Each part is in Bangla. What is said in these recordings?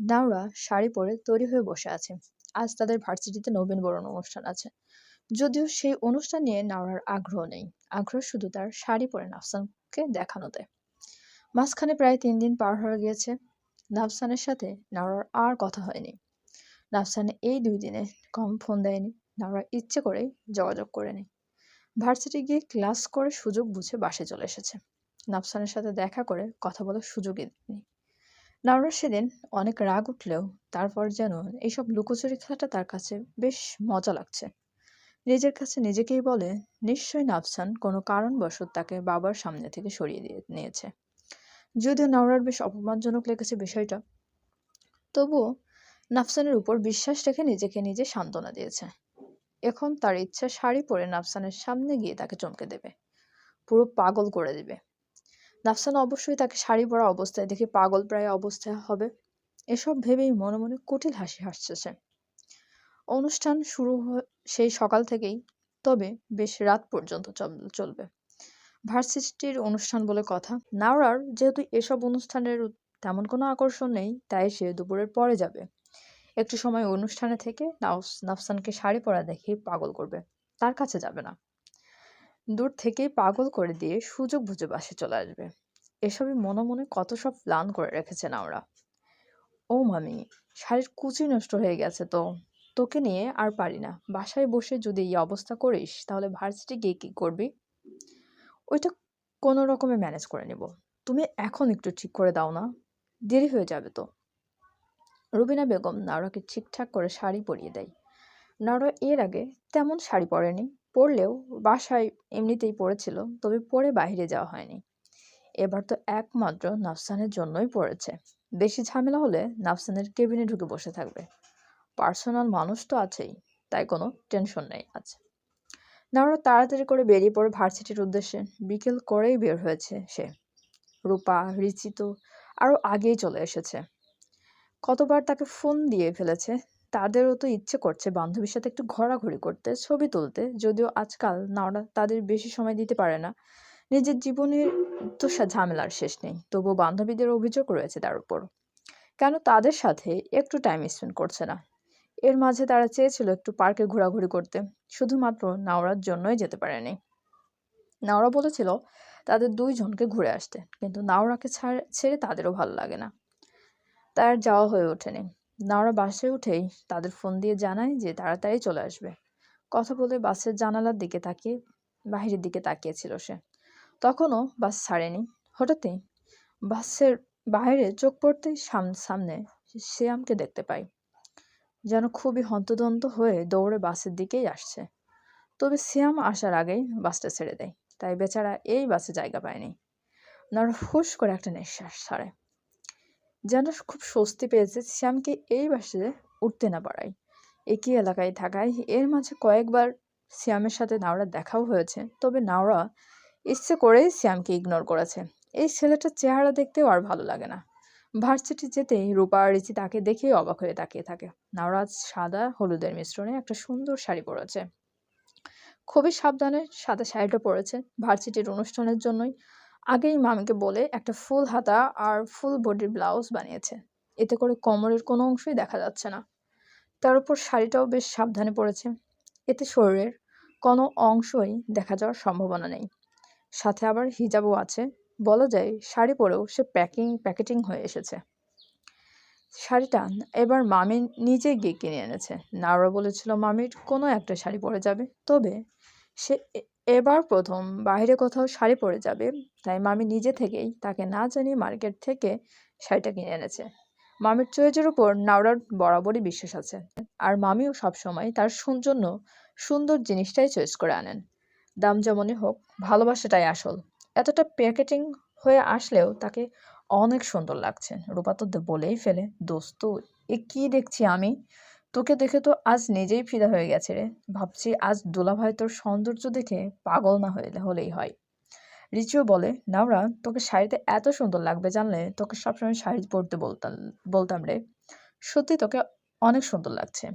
নাওরা শাড়ি পরে তৈরি হয়ে বসে আছে। আজ তাদের ভার্সিটিতে নবীনবরণ অনুষ্ঠান আছে। যদিও সেই অনুষ্ঠান নিয়ে নাওরার আগ্রহ নেই। আগ্রহ শুধু তার শাড়ি পরে নাফসানকে দেখানোতে। মাঝখানে প্রায় তিন দিন পার হয়ে গিয়েছে। নাফসানের সাথে নাওরার আর কথা হয়নি। নাফসান এই দুই দিনে কম ফোন দেয়নি। নাওরা ইচ্ছে করেই যোগাযোগ করে করেনি ভার্সিটি গিয়ে ক্লাস করে সুযোগ বুঝে বাসে চলে এসেছে। নাফসানের সাথে দেখা করে কথা বলার সুযোগই দেয়নি। নাওরার সেদিন অনেক রাগ উঠলেও তারপর যেন এইসব লুকোচুরি খেলাটা তার কাছে বেশ মজা লাগছে। নিজের কাছে নিজেকেই বলে, নিশ্চয়ই নাফসান কোনো কারণবশত তাকে বাবার সামনে থেকে সরিয়ে দিয়ে নিয়েছে। যদিও নাওরার বেশ অপমানজনক লেগেছে বিষয়টা, তবুও নাফসানের উপর বিশ্বাস রেখে নিজেকে নিজে সান্ত্বনা দিয়েছে। এখন তার ইচ্ছা শাড়ি পরে নাফসানের সামনে গিয়ে তাকে চমকে দেবে, পুরো পাগল করে দিবে। নাফসান অবশ্যই তাকে শাড়ি পরা অবস্থায় দেখে পাগল প্রায় অবস্থায় হবে। এসব ভেবেই মনে মনে কুটিল হাসি হাসছে। অনুষ্ঠান শুরু সেই সকাল থেকেই, তবে বেশ রাত পর্যন্ত চলবে। ভার্সিটির অনুষ্ঠান বলে কথা। নাওরার যেহেতু এসব অনুষ্ঠানের তেমন কোনো আকর্ষণ নেই, তাই সে দুপুরের পরে যাবে। একটু সময় অনুষ্ঠানে থেকে নাফসানকে শাড়ি পরা দেখে পাগল করবে। তার কাছে যাবে না। দূর থেকেই পাগল করে দিয়ে সুযোগ বুঝে বাসে চলে আসবে। এসবই মনে মনে কত সব প্ল্যান করে রেখেছেন আমরা ও মামি, শাড়ির কুচি নষ্ট হয়ে গেছে তো। তোকে নিয়ে আর পারি না। বাসায় বসে যদি এই অবস্থা করিস, তাহলে ভার্সিটি গিয়ে কী করবি? ওইটা কোনো রকমে ম্যানেজ করে নেব। তুমি এখন একটু ঠিক করে দাও না। দেরি হয়ে যাবে তো। রুবিনা বেগম নাওরাকে ঠিকঠাক করে শাড়ি পরিয়ে দেয়। নাওরা এর আগে তেমন শাড়ি পরেনি। পরলেও বাসায় এমনিতেই পড়েছিল, তবে পরে বাইরে যাওয়া হয়নি। এবার তো একমাত্র নাফসানের জন্যই পড়েছে। বেশি ঝামেলা হলে নাফসানের কেবিনে ঢুকে বসে থাকবে। পার্সোনাল মানুষ তো আছেই, তাই কোনো টেনশন নেই আজ। নাওরা তাড়াতাড়ি করে বেরিয়ে পড়ে ভার্সিটির উদ্দেশ্যে। বিকেল করেই বের হয়েছে সে। রূপা, রিচিত আরও আগেই চলে এসেছে। কতবার তাকে ফোন দিয়ে ফেলেছে তাদেরও তো ইচ্ছে করছে বান্ধবীর সাথে একটু ঘোরাঘুরি করতে, ছবি তুলতে। যদিও আজকাল নাওরা তাদের বেশি সময় দিতে পারে না। নিজের জীবনের তো ঝামেলার শেষ নেই। তবুও বান্ধবীদের অভিযোগ রয়েছে তার উপর। কেন তাদের সাথে একটু টাইম স্পেন্ড করছে না? এর মাঝে তারা চেয়েছিল একটু পার্কে ঘোরাঘুরি করতে। শুধুমাত্র নাওরার জন্যই যেতে পারেনি। নাওরা বলেছিল তাদের দুইজনকে ঘুরে আসতে, কিন্তু নাওরাকে ছেড়ে তাদেরও ভালো লাগে না। তার যাওয়া হয়ে ওঠেনি। নাওরা বাসে উঠেই তাদের ফোন দিয়ে জানায় যে তাড়াতাড়ি চলে আসবে। কথা বলে বাসের জানালার দিকে তাকিয়ে, বাহিরের দিকে তাকিয়েছিল সে। তখনও বাস ছাড়েনি। হঠাৎই বাসের বাইরে চোখ পড়তেই সামনে শ্যামকে দেখতে পাই। যেন খুবই হন্তদন্ত হয়ে দৌড়ে বাসের দিকেই আসছে। তবে শ্যাম আসার আগেই বাসটা ছেড়ে দেয়। তাই বেচারা এই বাসে জায়গা পায়নি। নারা ফুস করে একটা নিঃশ্বাস ছাড়ে। যেন খুব স্বস্তি পেয়েছে শ্যামকে এই বাসে উঠতে না পারায়। একই এলাকায় থাকায় এর মাঝে কয়েকবার শ্যামের সাথে নাওরা দেখাও হয়েছে, তবে নাওরা ইচ্ছে করেই শ্যামকে ইগনোর করেছে। এই ছেলেটার চেহারা দেখতেও আর ভালো লাগে না। ভার্সিটি যেতেই রূপা আর রিচি তাকে দেখেই অবাক হয়ে তাকিয়ে থাকে। নাওরাজ সাদা হলুদের মিশ্রণে একটা সুন্দর শাড়ি পরেছে। খুবই সাবধানে সাদা শাড়িটা পরেছে। ভার্সিটির অনুষ্ঠানের জন্যই আগেই মামিকে বলে একটা ফুল হাতা আর ফুল বডির ব্লাউজ বানিয়েছে। এতে করে কোমরের কোনো অংশই দেখা যাচ্ছে না। তার উপর শাড়িটাও বেশ সাবধানে পড়েছে। এতে শরীরের কোনো অংশই দেখা যাওয়ার সম্ভাবনা নেই। সাথে আবার হিজাবও আছে। বলা যায় শাড়ি পরেও সে প্যাকিং প্যাকেটিং হয়ে এসেছে। শাড়িটা এবার মামি নিজে গিয়ে কিনে এনেছে। নাওরা বলেছিল, মামির কোনো একটা শাড়ি পরে যাবে। তবে সে এবার প্রথম বাইরে কোথাও শাড়ি পরে যাবে, তাই মামি নিজে থেকেই তাকে না জানিয়ে মার্কেট থেকে শাড়িটা কিনে এনেছে। মামির চয়েজের উপর নাওরার বরাবরই বিশ্বাস আছে। আর মামিও সবসময় তার জন্য সুন্দর জিনিসটাই চয়েস করে আনেন। দাম যেমনই হোক, ভালোবাসাটাই আসল। এতটা প্যাকেটিং হয়ে আসলেও তাকে অনেক সুন্দর লাগছে। রূপা বলেই ফেলে, দোস্ত, এ কী দেখছি আমি? তোকে দেখে তো আজ নিজেই ফিদা হয়ে গেছে রে। ভাবছি আজ দুলাভাই তোর সৌন্দর্য দেখে পাগল না হলে, হলেই হয়। রিচিও বলে, নাওরা, তোকে শাড়িতে এত সুন্দর লাগবে জানলে তোকে সবসময় শাড়ি পরতে বলতাম বলতাম রে। সত্যি তোকে অনেক সুন্দর লাগছে।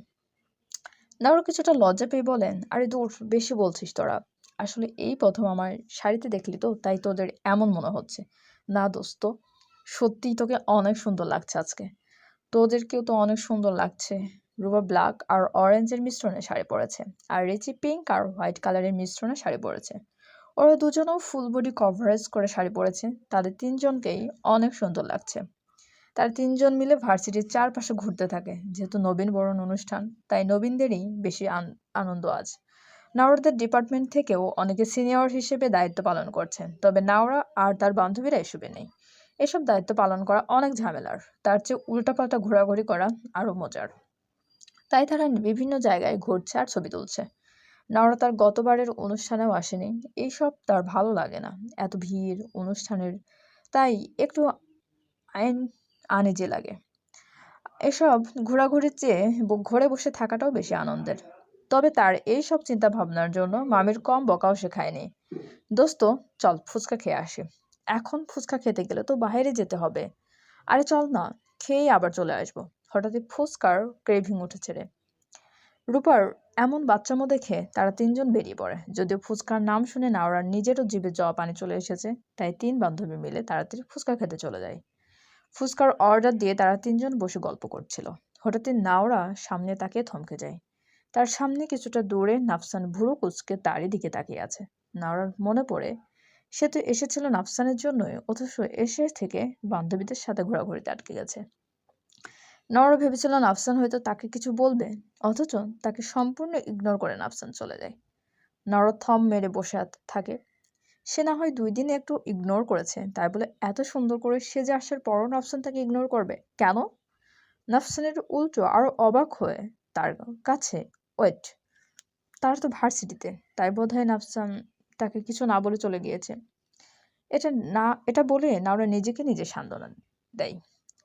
নাওরা কিছুটা লজ্জা পেয়ে বলেন আরে দূর, বেশি বলছিস তোরা। আসলে এই প্রথম আমার শাড়িতে দেখলি তো, তাই তোদের এমন মনে হচ্ছে। না দোস্ত, সত্যিই তোকে অনেক সুন্দর লাগছে আজকে। তোদেরকেও তো অনেক সুন্দর লাগছে। রুবা ব্ল্যাক আর অরেঞ্জের মিশ্রণে শাড়ি পরেছে, আর রিচি পিঙ্ক আর হোয়াইট কালারের মিশ্রণে শাড়ি পরেছে। ওরা দুজনেও ফুল বডি কভারেজ করে শাড়ি পরেছে, তাদের তিনজনকেই অনেক সুন্দর লাগছে। তারা তিনজন মিলে ভার্সিটির চারপাশে ঘুরতে থাকে, যেহেতু নবীন বরণ অনুষ্ঠান, তাই নবীনদেরই বেশি আনন্দ আজ। নাওরাদের ডিপার্টমেন্ট থেকেও অনেকে সিনিয়র হিসেবে দায়িত্ব পালন করছেন তবে নাওরা আর তার বান্ধবীরা এসবে নেই। এসব দায়িত্ব পালন করা অনেক ঝামেলার, তার চেয়ে উল্টাপাল্টা ঘোরাঘুরি করা আরও মজার। তাই তারা বিভিন্ন জায়গায় ঘুরছে আর ছবি তুলছে। নাওরা তার গতবারের অনুষ্ঠানেও আসেনি। এইসব তার ভালো লাগে না। এত ভিড়, অনুষ্ঠানের তাই একটু আইন, আনিজে লাগে। এসব ঘোরাঘুরির চেয়ে ঘরে বসে থাকাটাও বেশি আনন্দের। তবে তার এই সব চিন্তা ভাবনার জন্য মামির কম বকাও সে খায়নি। দোস্ত, চল ফুচকা খেয়ে আসি। এখন ফুচকা খেতে গেলে তো বাইরে যেতে হবে। আরে চল না, খেয়েই আবার চলে আসব। হঠাৎই ফুচকার ক্রেভিং উঠেছে রে। রূপার এমন বাচ্চামো দেখে তারা তিনজন বেরিয়ে পড়ে। যদিও ফুচকার নাম শুনে নাওরার নিজেরও জিভে জবা পানি চলে এসেছে, তাই তিন বান্ধবী মিলে তাড়াতাড়ি ফুচকা খেতে চলে যায়। ফুচকার অর্ডার দিয়ে তারা তিনজন বসে গল্প করছিল। হঠাৎই নাওরা সামনে তাকিয়ে থমকে যায়। তার সামনে কিছুটা দূরে নাফসান ভুরু কুচকে তারই দিকে তাকিয়ে আছে। নাওরার মনে পড়ে, সে তো এসেছিল নাফসানের জন্যই, অথচ এসে থেকে বান্ধবীদের সাথে ঘোরাঘুরিতে আটকে গেছে। নওরা ভেবেছিল নাফসান হয়তো তাকে কিছু বলবে, অথচ তাকে সম্পূর্ণ ইগনোর করে নাফসান চলে যায়। নর থম মেরে বসে থাকে। সে না হয় দুই দিনে একটু ইগনোর করেছে, তাই বলে এত সুন্দর করে সে যে আসার পরও নাফসান তাকে ইগনোর করবে। কেন? নাফসানের উল্টো আরও অবাক হয়ে তার কাছে, ওয়েট, তার তো ভার্সিটিতে, তাই বোধ হয় নাফসান তাকে কিছু না বলে চলে গিয়েছে। এটা না, এটা বলে নাওরা নিজেকে নিজে সান্ত্বনা দেয়।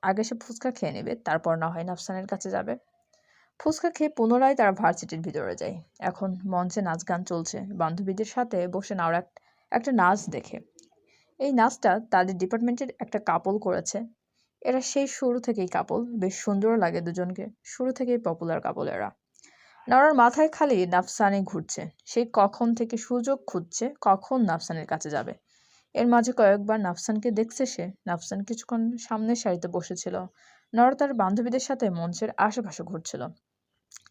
আগে সে ফুচকা খেয়ে নেবে, তারপর না হয় নাফসানের কাছে যাবে। ফুচকা খেয়ে পুনরায় তারা ভার্সিটির ভিতরে যায়। এখন মঞ্চে নাচ গান চলছে। বান্ধবীদের সাথে বসে নাওরা একটা নাচ দেখে। এই নাচটা তাদের ডিপার্টমেন্টের একটা কাপল করেছে। এরা সেই শুরু থেকেই কাপল। বেশ সুন্দর লাগে দুজনকে। শুরু থেকেই পপুলার কাপল এরা নরার মাথায় খালি নাফসানি ঘুরছে। সেই কখন থেকে সুযোগ খুঁজছে, কখন নাফসানের কাছে যাবে। এর মাঝে কয়েকবার নাফসানকে দেখছে সে। নাফসান কিছুক্ষণ সামনের সারিতে বসেছিল। নরা তার বান্ধবীদের সাথে মঞ্চের আশেপাশে ঘুরছিল।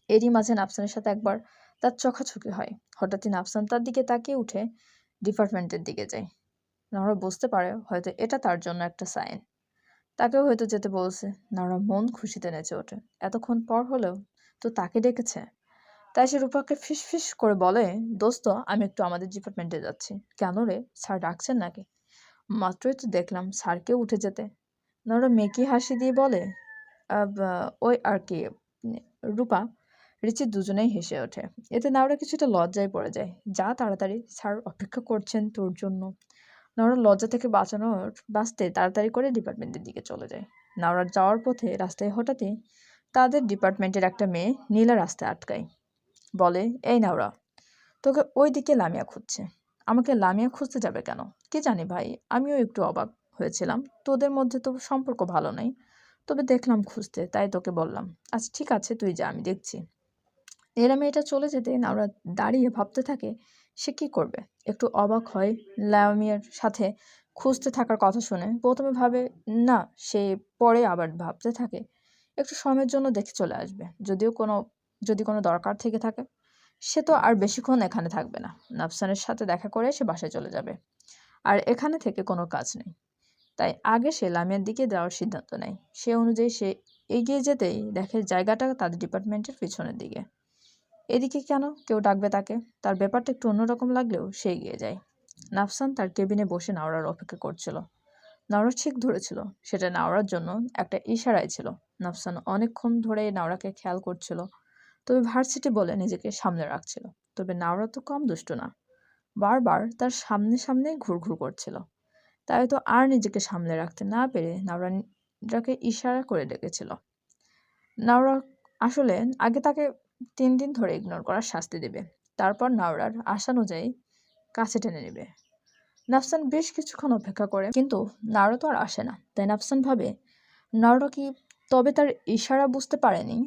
এরই মাঝে নাফসানের সাথে একবার তার চোখাচোখি হয়। হঠাৎই নাফসান তার দিকে তাকিয়ে উঠে ডিপার্টমেন্টের দিকে যায়। নরা বুঝতে পারে হয়তো এটা তার জন্য একটা সাইন। তাকেও হয়তো যেতে বলছে। নরা মন খুশিতে নেচে ওঠে। এতক্ষণ পর হলেও তো তাকে ডেকেছে। তাই সে রূপাকে ফিস ফিস করে বলে, দোস্ত, আমি একটু আমাদের ডিপার্টমেন্টে যাচ্ছি। কেন রে? স্যার ডাকছেন নাকি? মাত্রই তো দেখলাম স্যারকেও উঠে যেতে। নরা মেকি হাসি দিয়ে বলে ওই আর কি, রূপা, রিচি দুজনেই হেসে ওঠে। এতে নাওরা কিছুটা লজ্জায় পড়ে যায়। যা তাড়াতাড়ি, স্যার অপেক্ষা করছেন তোর জন্য। নাওরা লজ্জা থেকে বাঁচানোর বাঁচতে তাড়াতাড়ি করে ডিপার্টমেন্টের দিকে চলে যায়। নাওরার যাওয়ার পথে রাস্তায় হঠাৎই তাদের ডিপার্টমেন্টের একটা মেয়ে নীলা রাস্তায় আটকায়। বলে, এই নাওরা তোকে ওই দিকে লামিয়া খুঁজছে। আমাকে লামিয়া খুঁজতে যাবে কেন? কে জানি ভাই, আমিও একটু অবাক হয়েছিলাম। তোদের মধ্যে তো সম্পর্ক ভালো নেই। তবে দেখলাম খুঁজতে, তাই তোকে বললাম আচ্ছা ঠিক আছে, তুই যা, আমি দেখছি। এরা মেয়েটা চলে যেতে নাওরা দাঁড়িয়ে ভাবতে থাকে, সে কি করবে? একটু অবাক হয় লামিয়ার সাথে খুঁজতে থাকার কথা শুনে। প্রথমে ভাবে, না, সে পরে আবার ভাবতে থাকে। একটু সময়ের জন্য দেখে চলে আসবে। যদিও কোনো যদি কোনো দরকার থেকে থাকে, সে তো আর বেশিক্ষণ এখানে থাকবে না। নাফসানের সাথে দেখা করে সে বাসায় চলে যাবে। আর এখানে থেকে কোনো কাজ নেই। তাই আগে সে লামিয়ার দিকে যাওয়ার সিদ্ধান্ত নেয়। সে অনুযায়ী সে এগিয়ে যেতেই দেখে জায়গাটা তাদের ডিপার্টমেন্টের পিছনের দিকে। এদিকে কেন? কেউ ডাকবে তাকে। তার ব্যাপারটা একটু অন্যরকম লাগলেও সে এগিয়ে যায়। নাফসান তার কেবিনে বসে নাওড়ার অপেক্ষা করছিল। নাওড়া ঠিক ধরেছিল, সেটা নাওড়ার জন্য একটা ইশারায় ছিল। নাফসান অনেকক্ষণ ধরে নাওড়াকে খেয়াল করছিল। তবে ভার্সিটি বলে নিজেকে সামনে রাখছিল। তবে নাওরা তো কম দুষ্ট না। বারবার তার সামনে সামনে ঘুরঘুর করছিল। তাই তো আর নিজেকে সামনে রাখতে না পেরে নাওরাকে ইশারা করে ডেকেছিল। নাওরা আসলে আগে তাকে তিন দিন ধরে ইগনোর করার শাস্তি দেবে। তারপর নাওরার আশানুযায়ী কাছে টেনে নেবে। নাফসান বেশ কিছুক্ষণ অপেক্ষা করে, কিন্তু নাওরা তো আর আসে না। তাই নাফসান ভাবে, নাওরা কি তবে তার ইশারা বুঝতে পারেনি?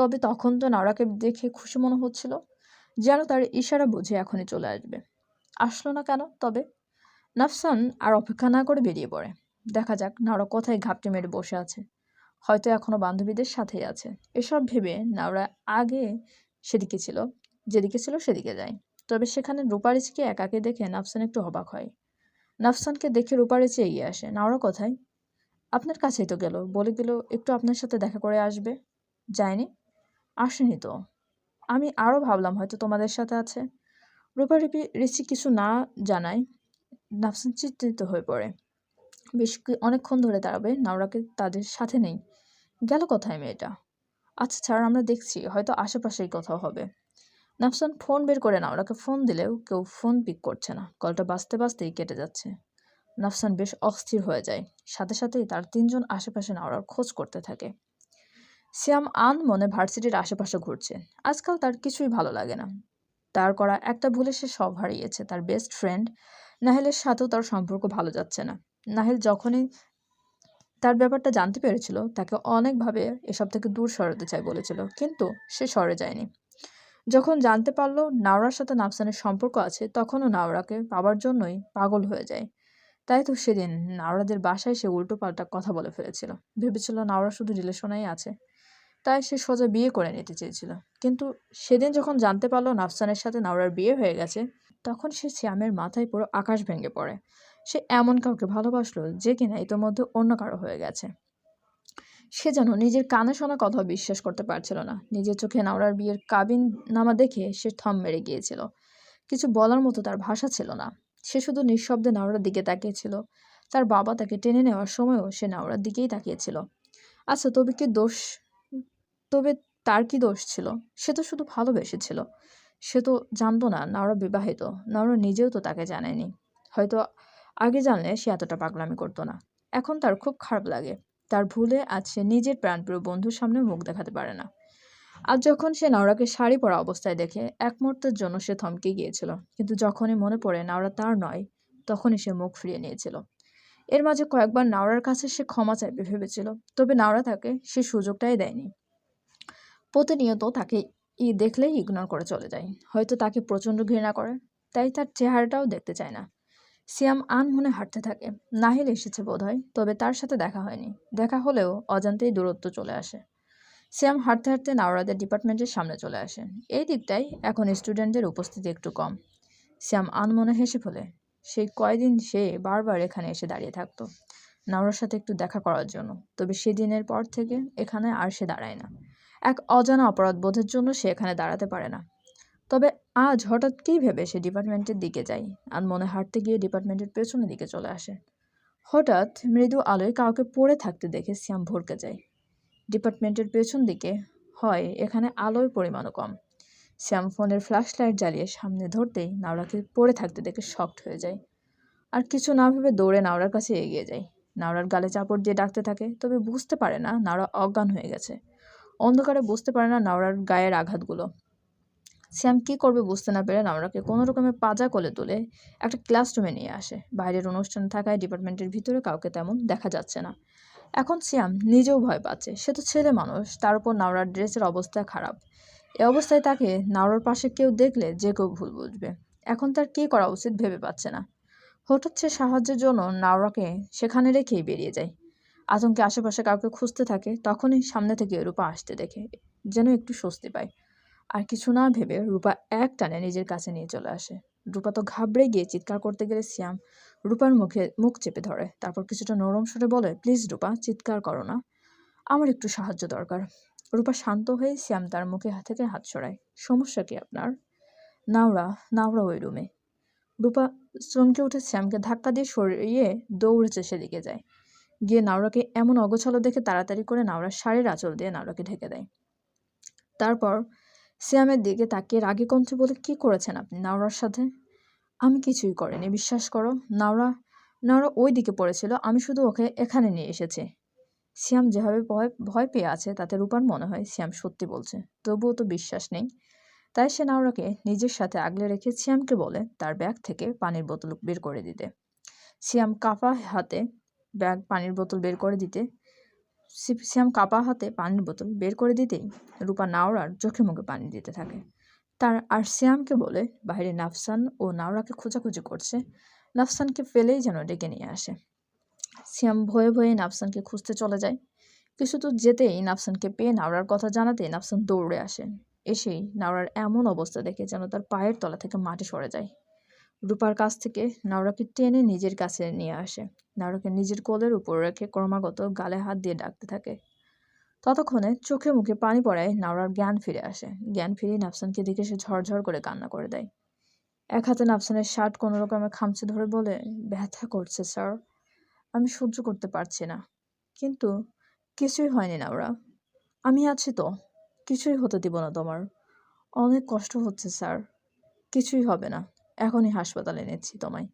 তবে তখন তো নাওরাকে দেখে খুশি মনে হচ্ছিল যেন তার ইশারা বুঝে এখনই চলে আসবে। আসলো না কেন? তবে নাফসান আর অপেক্ষা না করে বেরিয়ে পড়ে। দেখা যাক নাওরা কোথায় ঘাপটে মেরে বসে আছে। হয়তো এখনও বান্ধবীদের সাথেই আছে। এসব ভেবে নাওরা আগে সেদিকে ছিল, যেদিকে ছিল সেদিকে যায়। তবে সেখানে রূপারিচকে একাকে দেখে নাফসান একটু অবাক হয়। নাফসানকে দেখে রূপারিচি এগিয়ে আসে। নাওরা কোথায়? আপনার কাছেই তো গেল। বলে গেল একটু আপনার সাথে দেখা করে আসবে? যায়নি। আসেনি তো। আমি আরও ভাবলাম হয়তো তোমাদের সাথে আছে। রূপারিপি ঋষি কিছু না জানায়, নাফসান চিন্তিত হয়ে পড়ে। বেশ অনেকক্ষণ ধরে দাঁড়াবে, নাওরাকে তাদের সাথে নেই। গেল কোথায় মেয়েটা? আচ্ছা ছাড়, আমরা দেখছি, হয়তো আশেপাশেই কোথাও হবে। নাফসান ফোন বের করে নাওরাকে ফোন দিলেও কেউ ফোন পিক করছে না। কলটা বাজতে বাজতেই কেটে যাচ্ছে। নাফসান বেশ অস্থির হয়ে যায়। সাথে সাথেই তার তিনজন আশেপাশে নাওরার খোঁজ করতে থাকে। সিয়াম আন মনে ভার্সিটির আশেপাশে ঘুরছে। আজকাল তার কিছুই ভালো লাগে না। তার করা একটা ভুলে সে সব হারিয়েছে। তার বেস্ট ফ্রেন্ড নাহেলের সাথেও তার সম্পর্ক ভালো যাচ্ছে না। নাহেল যখনই তার ব্যাপারটা জানতে পেরেছিল, তাকে অনেকভাবে এসব থেকে দূর সরাতে চাই বলেছিল, কিন্তু সে সরে যায়নি। যখন জানতে পারল নাওরার সাথে নাফসানের সম্পর্ক আছে, তখনও নাওরাকে পাবার জন্যই পাগল হয়ে যায়। তাই তো সেদিন নাওরাদের বাসায় সে উল্টো পাল্টা কথা বলে ফেলেছিল। ভেবেছিল নাওরা শুধু রিলেশনেই আছে। তাই সে সোজা বিয়ে করে নিতে চেয়েছিল। কিন্তু সেদিন যখন জানতে পারল নাফসানের সাথে নাওরার বিয়ে হয়ে গেছে, তখন সে শ্যামের মাথায় পুরো আকাশ ভেঙে পড়ে। সে এমন কাউকে ভালোবাসলো যে কিনা ইতোমধ্যে অন্য কারও হয়ে গেছে। সে যেন নিজের কানে শোনা কথা বিশ্বাস করতে পারছিল না। নিজের চোখে নাওরার বিয়ের কাবিন নামা দেখে সে থম মেরে গিয়েছিল। কিছু বলার মতো তার ভাষা ছিল না। সে শুধু নিঃশব্দে নাওরার দিকে তাকিয়েছিল। তার বাবা তাকে টেনে নেওয়ার সময়ও সে নাওরার দিকেই তাকিয়েছিল। আচ্ছা তবে কি দোষ তবে তার কি দোষ ছিল? সে তো শুধু ভালোবেসেছিল। সে তো জানতো না, নাওরা বিবাহিত। নাওরা নিজেও তো তাকে জানায়নি। হয়তো আগে জানলে সে এতটা পাগলামি করতো না। এখন তার খুব খারাপ লাগে। তার ভুলে আজ সে নিজের প্রাণপ্রিয় বন্ধুর সামনে মুখ দেখাতে পারে না। আজ যখন সে নাওরাকে শাড়ি পরা অবস্থায় দেখে, এক মুহূর্তের জন্য সে থমকে গিয়েছিল। কিন্তু যখনই মনে পড়ে নাওরা তার নয়, তখনই সে মুখ ফিরিয়ে নিয়েছিল। এর মাঝে কয়েকবার নাওরার কাছে সে ক্ষমা চাইবে ভেবেছিল। তবে নাওরা তাকে সে সুযোগটাই দেয়নি। প্রতিনিয়ত তাকে ই দেখলেই ইগনোর করে চলে যায়। হয়তো তাকে প্রচণ্ড ঘৃণা করে, তাই তার চেহারাটাও দেখতে চায় না। সিয়াম আন মনে হাঁটতে থাকে। নাহিল এসেছে বোধহয়, তবে তার সাথে দেখা হয়নি। দেখা হলেও অজান্তেই দূরত্ব চলে আসে। সিয়াম হাঁটতে হাঁটতে নাওরাদের ডিপার্টমেন্টের সামনে চলে আসে। এই দিকটাই এখন স্টুডেন্টদের উপস্থিতি একটু কম। সিয়াম আনমনে হেসে ফেলে, সেই কয়দিন সে বারবার এখানে এসে দাঁড়িয়ে থাকতো। নাওরার সাথে একটু দেখা করার জন্য, তবে সেদিনের পর থেকে এখানে আর সে দাঁড়ায় না। এক অজানা অপরাধ বোধের জন্য সে এখানে দাঁড়াতে পারে না। তবে আজ হঠাৎ কী ভেবে সে ডিপার্টমেন্টের দিকে যায়? আর মনে হাঁটতে গিয়ে ডিপার্টমেন্টের পেছনের দিকে চলে আসে। হঠাৎ মৃদু আলোয় কাউকে পড়ে থাকতে দেখে শ্যাম ভরকে যায়। ডিপার্টমেন্টের পেছন দিকে হয় এখানে আলোর পরিমাণও কম। শ্যাম ফোনের ফ্ল্যাশ লাইট জ্বালিয়ে সামনে ধরতেই নাওড়াকে পড়ে থাকতে দেখে শক্ট হয়ে যায়। আর কিছু না ভেবে দৌড়ে নাওড়ার কাছে এগিয়ে যায়। নাওড়ার গালে চাপড় দিয়ে ডাকতে থাকে, তবে বুঝতে পারে না নাওড়া অজ্ঞান হয়ে গেছে। অন্ধকারে বুঝতে পারে না নাওরার গায়ের আঘাতগুলো। শ্যাম কী করবে বুঝতে না পেরে নাওরাকে কোনো রকমে পাজা কোলে তুলে একটা ক্লাসরুমে নিয়ে আসে। বাইরের অনুষ্ঠান থাকায় ডিপার্টমেন্টের ভিতরে কাউকে তেমন দেখা যাচ্ছে না। এখন শ্যাম নিজেও ভয় পাচ্ছে। সে তো ছেলে মানুষ, তার উপর নাওরার ড্রেসের অবস্থা খারাপ। এ অবস্থায় তাকে নাওরার পাশে কেউ দেখলে যে কেউ ভুল বুঝবে। এখন তার কী করা উচিত ভেবে পাচ্ছে না। হঠাৎ সে সাহায্যের জন্য নাওরাকে সেখানে রেখেই বেরিয়ে যায়। আতঙ্কে আশেপাশে কাউকে খুঁজতে থাকে, তখনই সামনে থেকে রূপা আসতে দেখে, যেন একটু স্বস্তি পায়। আর কিছু না ভেবে রূপা এক টানে নিজের কাছে নিয়ে চলে আসে। রূপা তো ঘাবড়ে গিয়ে চিৎকার করতে গেলে শ্যাম রূপার মুখে মুখ চেপে ধরে, তারপর কিছুটা নরম সরে বলে, প্লিজ রূপা, চিৎকার করো না। আমার একটু সাহায্য দরকার। রূপা শান্ত হয়ে শ্যাম তার মুখে হাত থেকে হাত সরায়। সমস্যা কি আপনার? নাওরা নাওরা ওই রুমে। রূপা চমকে উঠে শ্যামকে ধাক্কা দিয়ে সরিয়ে দৌড়েছে সেদিকে যায়। গিয়ে নাওরাকে এমন অগোছালো দেখে তাড়াতাড়ি করে নাওরার শাড়ির আঁচল দিয়ে নাওরাকে ঢেকে দেয়। তারপর শ্যামের দিকে তাকিয়ে রাগে কণ্ঠে বলে, কি করেছেন আপনি নাওরার সাথে? আমি কিছুই করিনি, বিশ্বাস করো। নাওরা নাওরা ওই দিকে পড়েছিল, আমি শুধু ওকে এখানে নিয়ে এসেছি। শ্যাম যেভাবে ভয় ভয় পেয়ে আছে, তাতে রূপার মনে হয় শ্যাম সত্যি বলছে, তবুও তো বিশ্বাস নেই। তাই সে নাওরাকে নিজের সাথে আগলে রেখে শ্যামকে বলে, তার ব্যাগ থেকে পানির বোতল বের করে দিতে। শ্যাম কাপা হাতে ব্যাগ, পানির বোতল বের করে দিতে। শ্যাম কাপা হাতে পানির বোতল বের করে দিতেই রূপা নাওরার চোখে মুখে পানি দিতে থাকে। তার আর শ্যামকে বলে বাইরে নাফসান ও নাওরাকে খোঁজাখুঁজি করছে। নাফসানকে ফেলেই যেন ডেকে নিয়ে আসে। শ্যাম ভয়ে ভয়ে নাফসানকে খুঁজতে চলে যায়। কিছু তো যেতেই নাফসানকে পেয়ে নাওরার কথা জানাতেই নাফসান দৌড়ে আসে। এসেই নাওরার এমন অবস্থা দেখে যেন তার পায়ের তলা থেকে মাটি সরে যায়। রূপার কাছ থেকে নাওরাকে টেনে নিজের কাছে নিয়ে আসে। নাওরাকে নিজের কোলের উপর রেখে ক্রমাগত গালে হাত দিয়ে ডাকতে থাকে। ততক্ষণে চোখে মুখে পানি পড়ায় নাওরার জ্ঞান ফিরে আসে। জ্ঞান ফিরে নাফসানকে দেখে সে ঝরঝর করে কান্না করে দেয়। এক হাতে নাফসানের শার্ট কোনো রকমে খামচে ধরে বলে, ব্যথা করছে, স্যার। আমি সহ্য করতে পারছি না। কিন্তু কিছুই হয়নি নাওরা। আমি আছি তো। কিছুই হতে দিব না তোমার। অনেক কষ্ট হচ্ছে, স্যার। কিছুই হবে না। এখনই হাসপাতালে নিচ্ছি তোমায়।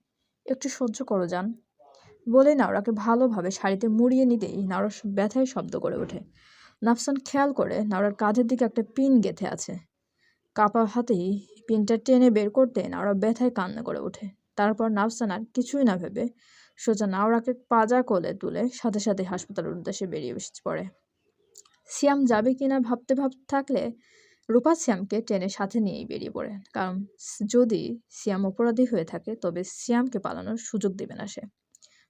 একটু সহ্য করো যান বলে নাওরাকে ভালোভাবে শাড়িতে মুড়িয়ে নিতেই নাওরা ব্যথায় শব্দ করে ওঠে। নাফসান খেয়াল করে নাওরার কাঁধের দিকে একটা পিন গেঁথে আছে। কাপা হাতেই পিনটা টেনে বের করতে নাওরা ব্যথায় কান্না করে ওঠে। তারপর নাফসান আর কিছুই না ভেবে সোজা নাওরাকে পাজা কোলে তুলে সাথে সাথে হাসপাতালের উদ্দেশ্যে বেরিয়ে বসে পড়ে। সিয়াম যাবে কিনা ভাবতে ভাবতে থাকলে রূপা শ্যামকে ট্রেনের সাথে নিয়েই বেরিয়ে পড়ে। কারণ যদি শ্যাম অপরাধী হয়ে থাকে, তবে শ্যামকে পালানোর সুযোগ দেবে না সে।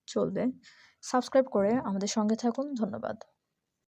চলবে। সাবস্ক্রাইব করে আমাদের সঙ্গে থাকুন। ধন্যবাদ।